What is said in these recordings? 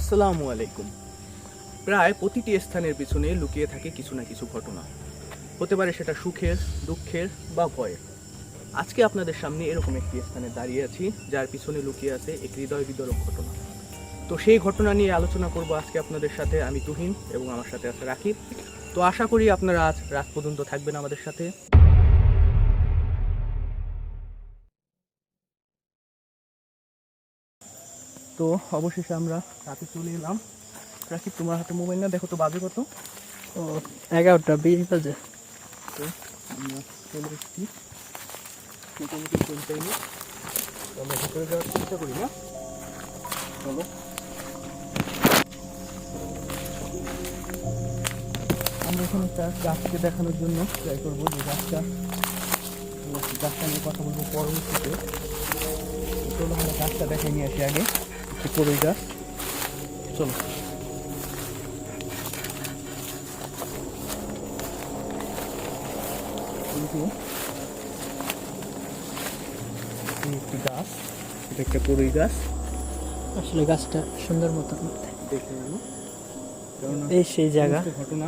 আসসালামু আলাইকুম। প্রায় প্রতিটি স্থানের পিছনে লুকিয়ে থাকে কিছু না কিছু ঘটনা। হতে পারে সেটা সুখের, দুঃখের বা ভয়ের। আজকে আপনাদের সামনে এরকম একটি স্থানে দাঁড়িয়ে আছি, যার পিছনে লুকিয়ে আছে এক হৃদয় বিদরক ঘটনা। তো সেই ঘটনা নিয়ে আলোচনা করব আজকে আপনাদের সাথে আমি তুহিন এবং আমার সাথে আছে রাকিব। তো আশা করি আপনারা আজ রাত পর্যন্ত থাকবেন আমাদের সাথে। তো অবশেষে আমরা রাতে চলে এলাম। রাকিব, তোমার হাতে মোবাইল না? দেখো তো বাজে কত? ও, এগারোটা, বিশ বাজে। তো আমরা চলে এসেছি। মোটামুটি কোন টাইমে তো আমরা ভিতরে যাওয়ার চেষ্টা করি, না? চলো। আমরা এখানে একটা গাছকে দেখানোর জন্য ট্রাই করব যে গাছটা গাছটা নিয়ে কথা বলব পরবর্তীতে। চলো আমরা গাছটা দেখে নিয়ে আসি আগে। একটু করই গাছ চলো। একটি গাছ এটা একটা গাছ আসলে গাছটা সুন্দর মতো দেখে নেব কেননা এই সেই জায়গা। ঘটনা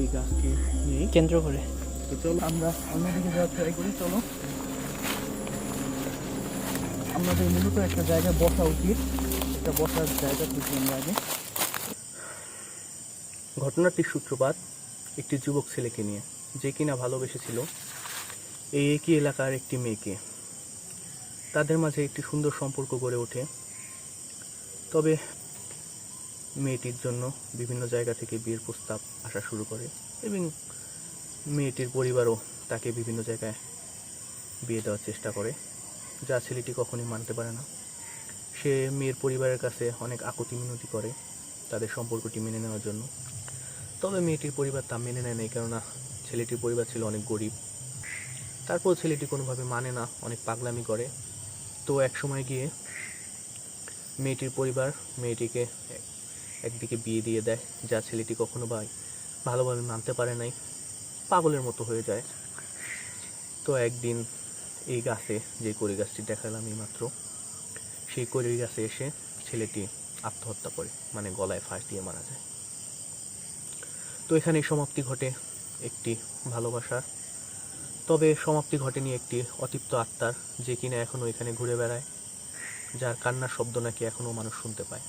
এই গাছকে নিয়ে। কেন্দ্র করে। তো চলো আমরা অন্যদিকে যাওয়ার ট্রাই করি। চলো। আমাদের মূলত একটা জায়গায় বসা উচিত। একটা বসার জায়গা খুঁজি আমরা আগে। ঘটনাটির সূত্রপাত একটি যুবক ছেলেকে নিয়ে, যে কিনা ভালোবেসেছিল। এই একই এলাকার একটি মেয়েকে। তাদের মাঝে একটি সুন্দর সম্পর্ক গড়ে ওঠে। তবে মেয়েটির জন্য বিভিন্ন জায়গা থেকে বিয়ের প্রস্তাব আসা শুরু করে এবং মেয়েটির পরিবারও তাকে বিভিন্ন জায়গায় বিয়ে দেওয়ার চেষ্টা করে। যা ছেলেটি কখনোই মানতে পারে না। সে মেয়ের পরিবারের কাছে অনেক আকুতি মিনতি করে তাদের সম্পর্কটি মেনে নেওয়ার জন্য। তবে মেয়েটির পরিবার তা মেনে নেয় নাই, কেননা ছেলেটির পরিবার ছিল অনেক গরিব। তারপর ছেলেটি কোনোভাবে মানে না, অনেক পাগলামি করে। তো এক সময় গিয়ে মেয়েটির পরিবার মেয়েটিকে একদিকে বিয়ে দিয়ে দেয়, যা ছেলেটি কখনো বা ভালোভাবে মানতে পারে নাই, পাগলের মতো হয়ে যায়। তো একদিন এই গাছে, যে কড়ি গাছটি দেখালাম এই মাত্র, সেই কড়ি গাছে এসে ছেলেটি আত্মহত্যা করে মানে গলায় ফাঁস দিয়ে মারা যায়। তো এখানে সমাপ্তি ঘটে একটি ভালোবাসার। তবে সমাপ্তি ঘটেনি একটি অতিপ্ত আত্মার, যে কিনা এখনও এখানে ঘুরে বেড়ায়, যার কান্নার শব্দ নাকি এখনও মানুষ শুনতে পায়।